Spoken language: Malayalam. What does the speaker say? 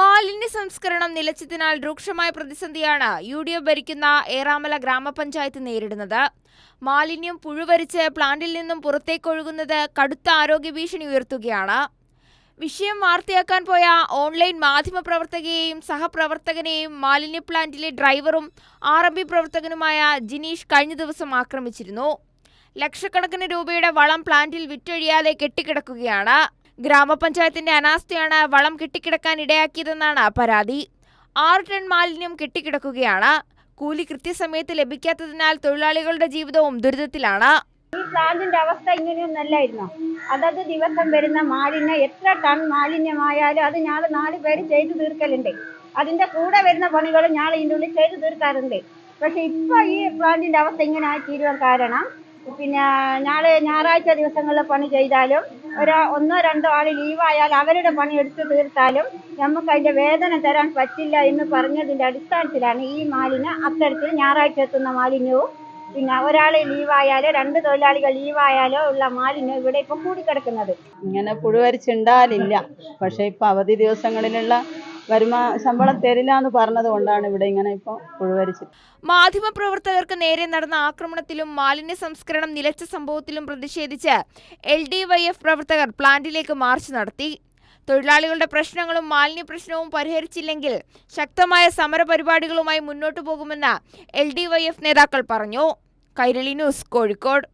മാലിന്യ സംസ്കരണം നിലച്ചതിനാൽ രൂക്ഷമായ പ്രതിസന്ധിയാണ് യു ഡി എഫ് ഭരിക്കുന്ന ഏറാമല ഗ്രാമപഞ്ചായത്ത് നേരിടുന്നത്. മാലിന്യം പുഴുവരിച്ച് പ്ലാന്റിൽ നിന്നും പുറത്തേക്കൊഴുകുന്നത് കടുത്ത ആരോഗ്യ ഭീഷണി ഉയർത്തുകയാണ്. വിഷയം വാർത്തയാക്കാൻ പോയ ഓൺലൈൻ മാധ്യമപ്രവർത്തകയെയും സഹപ്രവർത്തകനെയും മാലിന്യ പ്ലാന്റിലെ ഡ്രൈവറും ആർ എം ബി പ്രവർത്തകനുമായ ജിനീഷ് കഴിഞ്ഞ ദിവസം ആക്രമിച്ചിരുന്നു. ലക്ഷക്കണക്കിന് രൂപയുടെ വളം പ്ലാന്റിൽ വിറ്റൊഴിയാതെ കെട്ടിക്കിടക്കുകയാണ്. ഗ്രാമപഞ്ചായത്തിന്റെ അനാസ്ഥയാണ് വളം കെട്ടിക്കിടക്കാൻ ഇടയാക്കിയതെന്നാണ് പരാതി. ആറ് ടൺ മാലിന്യം കെട്ടിക്കിടക്കുകയാണ്. കൂലി കൃത്യസമയത്ത് ലഭിക്കാത്തതിനാൽ തൊഴിലാളികളുടെ ജീവിതവും ദുരിതത്തിലാണ്. ഈ പ്ലാന്റിന്റെ അവസ്ഥ ഇങ്ങനെയൊന്നല്ലായിരുന്നു അതത് ദിവസം വരുന്ന മാലിന്യം എത്ര ടൺ മാലിന്യമായാലും അത് ഞങ്ങൾ നാല് പേര് ചെയ്തു തീർക്കലുണ്ട്. അതിന്റെ കൂടെ വരുന്ന പണികൾ ഞങ്ങൾ ഇതിന്റെ ഉള്ളിൽ ചെയ്തു തീർക്കാറുണ്ട്. പക്ഷെ ഇപ്പൊ ഈ പ്ലാന്റിന്റെ അവസ്ഥ ഇങ്ങനെ ആയി തീരുവാൻ കാരണം പിന്നെ നാളെ ഞായറാഴ്ച ദിവസങ്ങളിൽ പണി ചെയ്താലും ഒരു ഒന്നോ രണ്ടോ ആൾ ലീവായാൽ അവരുടെ പണി എടുത്തു തീർത്താലും നമുക്ക് അതിന്റെ വേതനം തരാൻ പറ്റില്ല എന്ന് പറഞ്ഞതിന്റെ അടിസ്ഥാനത്തിലാണ് ഈ മാലിന്യം അത്തരത്തിൽ ഞായറാഴ്ച എത്തുന്ന മാലിന്യവും പിന്നെ ഒരാൾ ലീവായാലോ രണ്ട് തൊഴിലാളികൾ ലീവായാലോ ഉള്ള മാലിന്യം ഇവിടെ ഇപ്പൊ കൂടിക്കിടക്കുന്നത്. ഇങ്ങനെ പുഴുവരിച്ചുണ്ടാലില്ല പക്ഷെ ഇപ്പൊ അവധി ദിവസങ്ങളിലുള്ള വരുമാ ശമ്പളം തരില്ല എന്ന് പറഞ്ഞത് കൊണ്ടാണ് ഇവിടെ ഇങ്ങനെ ഇപ്പൊ പുഴുവരിച്ച് മാധ്യമപ്രവർത്തകർക്ക് നേരെ നടന്ന ആക്രമണത്തിലും മാലിന്യ സംസ്കരണം നിലച്ച സംഭവത്തിലും പ്രതിഷേധിച്ച് എൽ ഡി വൈ എഫ് പ്രവർത്തകർ പ്ലാന്റിലേക്ക് മാർച്ച് നടത്തി. തൊഴിലാളികളുടെ പ്രശ്നങ്ങളും മാലിന്യ പ്രശ്നവും പരിഹരിച്ചില്ലെങ്കിൽ ശക്തമായ സമരപരിപാടികളുമായി മുന്നോട്ടു പോകുമെന്ന് എൽ ഡി വൈ എഫ് നേതാക്കൾ പറഞ്ഞു. കൈരളി ന്യൂസ് കോഴിക്കോട്.